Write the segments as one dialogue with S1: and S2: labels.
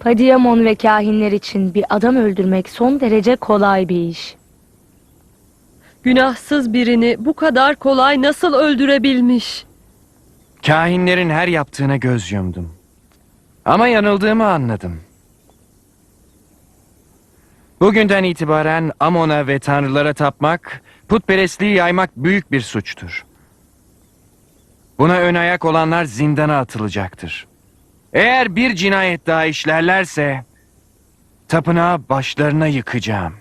S1: Padiyamon ve kahinler için bir adam öldürmek son derece kolay bir iş.
S2: Günahsız birini bu kadar kolay nasıl öldürebilmiş?
S3: Kahinlerin her yaptığına göz yumdum. Ama yanıldığımı anladım. Bugünden itibaren Amon'a ve tanrılara tapmak, putperestliği yaymak büyük bir suçtur. Buna ön ayak olanlar zindana atılacaktır. Eğer bir cinayet daha işlerlerse, tapınağı başlarına yıkacağım.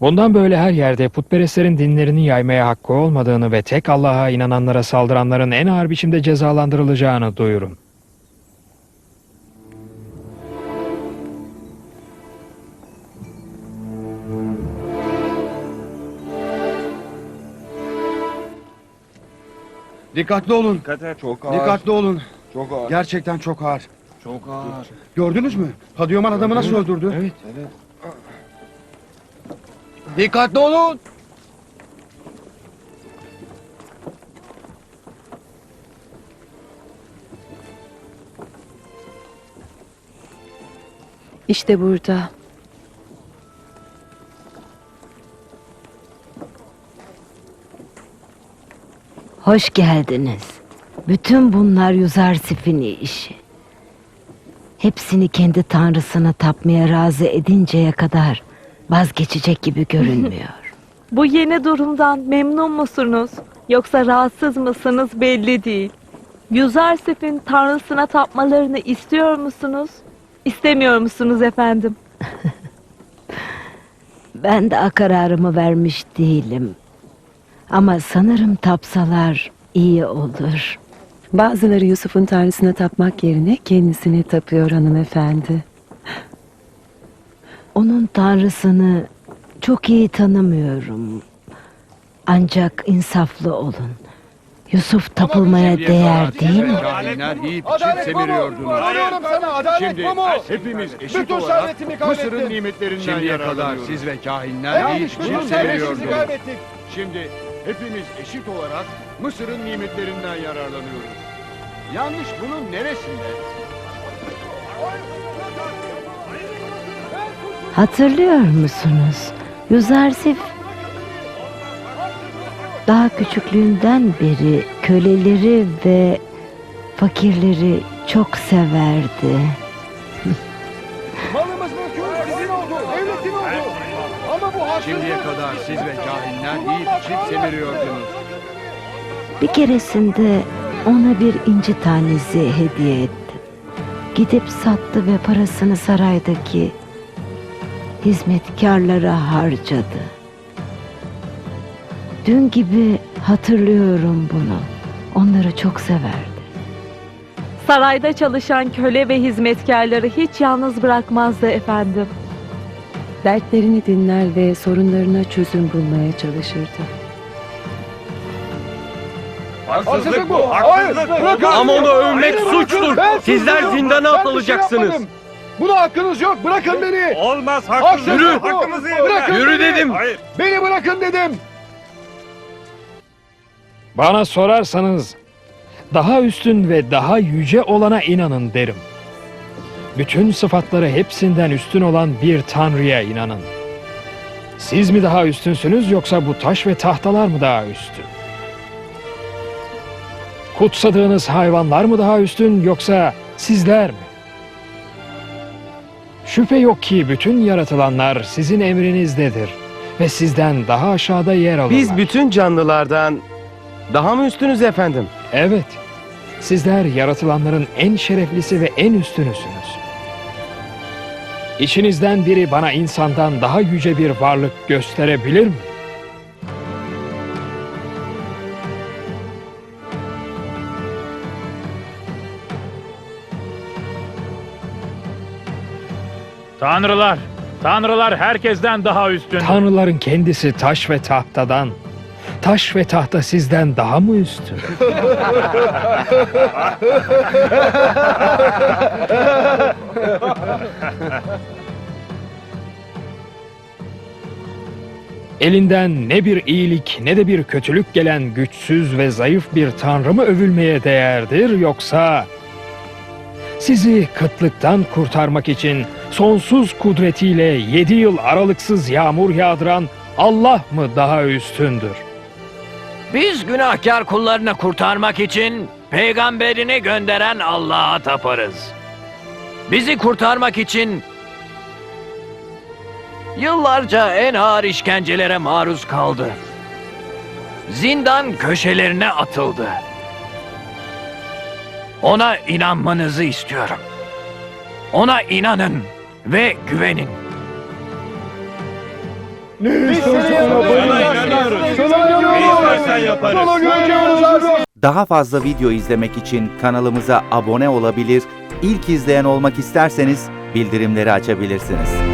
S4: Bundan böyle her yerde putperestlerin dinlerini yaymaya hakkı olmadığını ve tek Allah'a inananlara saldıranların en ağır biçimde cezalandırılacağını duyurun.
S5: Dikkatli olun.
S6: Çok ağır.
S5: Dikkatli olun.
S6: Çok ağır.
S5: Gerçekten çok ağır.
S6: Çok ağır.
S5: Gördünüz mü? Padyoman adamı nasıl öldürdü?
S4: Evet.
S5: Dikkatli olun.
S2: İşte burada.
S7: Hoş geldiniz. Bütün bunlar Yuzarsif'in işi. Hepsini kendi tanrısına tapmaya razı edinceye kadar vazgeçecek gibi görünmüyor.
S1: Bu yeni durumdan memnun musunuz? Yoksa rahatsız mısınız belli değil. Yuzarsif'in tanrısına tapmalarını istiyor musunuz? İstemiyor musunuz efendim?
S7: ben daha kararımı vermiş değilim. Ama sanırım tapsalar iyi olur.
S8: Bazıları Yusuf'un tanrısına tapmak yerine kendisine tapıyor hanımefendi.
S7: Onun tanrısını çok iyi tanımıyorum. Ancak insaflı olun. Yusuf tapılmaya değer değil mi?
S6: Kahinler.
S5: Soruyorum sana adalet
S6: Şimdi hepimiz eşit olarak. Mısır'ın nimetlerinden
S9: Şimdiye kadar siz ve kahinler içip
S5: servetimizi
S9: semiriyordunuz.
S6: Şimdi hepimiz eşit olarak Mısır'ın nimetlerinden yararlanıyoruz. Yanlış bunun neresinde?
S7: Hatırlıyor musunuz? Yuzarsif daha küçüklüğünden beri köleleri ve fakirleri çok severdi.
S5: Malımız mülkümüz sizin oldu. Devletin oldu. Ama bu haksızlık.
S9: Şimdiye kadar siz ve kahinler yiyip içip semiriyordunuz.
S7: Bir keresinde ona bir inci tanesi hediye ettim. Gidip sattı ve parasını saraydaki hizmetkarlara harcadı. Dün gibi hatırlıyorum bunu. Onları çok severdi.
S1: Sarayda çalışan köle ve hizmetkarları hiç yalnız bırakmazdı efendim.
S8: Dertlerini dinler ve sorunlarına çözüm bulmaya çalışırdı.
S5: Haksızlık bu. Hayır. Bırakın.
S2: Ama onu övmek
S5: Beni bırakın.
S2: suçtur.
S5: Ben
S2: Sizler
S5: suçluyum.
S2: zindana
S5: Ben bir şey
S2: atılacaksınız.
S5: yapmadım. Buna hakkınız yok. Bırakın beni.
S10: Olmaz
S5: Haksızlık bu.
S10: hakkımızı
S5: Bırakın
S2: Yürü
S5: beni.
S2: dedim.
S10: Hayır.
S5: Beni bırakın dedim.
S4: Bana sorarsanız daha üstün ve daha yüce olana inanın derim. Bütün sıfatları hepsinden üstün olan bir tanrıya inanın. Siz mi daha üstünsünüz yoksa bu taş ve tahtalar mı daha üstün? Kutsadığınız hayvanlar mı daha üstün yoksa sizler mi? Şüphe yok ki bütün yaratılanlar sizin emrinizdedir ve sizden daha aşağıda yer alırlar.
S11: Biz bütün canlılardan daha mı üstünüz efendim?
S4: Evet. Sizler yaratılanların en şereflisi ve en üstünüsünüz. İçinizden biri bana insandan daha yüce bir varlık gösterebilir mi?
S10: Tanrılar, tanrılar herkesten daha üstün.
S4: Tanrıların kendisi taş ve tahtadan. Taş ve tahta sizden daha mı üstün? Elinden ne bir iyilik ne de bir kötülük gelen güçsüz ve zayıf bir tanrı mı övülmeye değerdir yoksa Sizi kıtlıktan kurtarmak için sonsuz kudretiyle yedi yıl aralıksız yağmur yağdıran Allah mı daha üstündür?
S3: Biz günahkar kullarını kurtarmak için peygamberini gönderen Allah'a taparız. Bizi kurtarmak için yıllarca en ağır işkencelere maruz kaldı. Zindan köşelerine atıldı. Ona inanmanızı istiyorum. Ona inanın ve güvenin.
S5: Güveniyoruz.
S12: Daha fazla video izlemek için kanalımıza abone olabilir, ilk izleyen olmak isterseniz bildirimleri açabilirsiniz.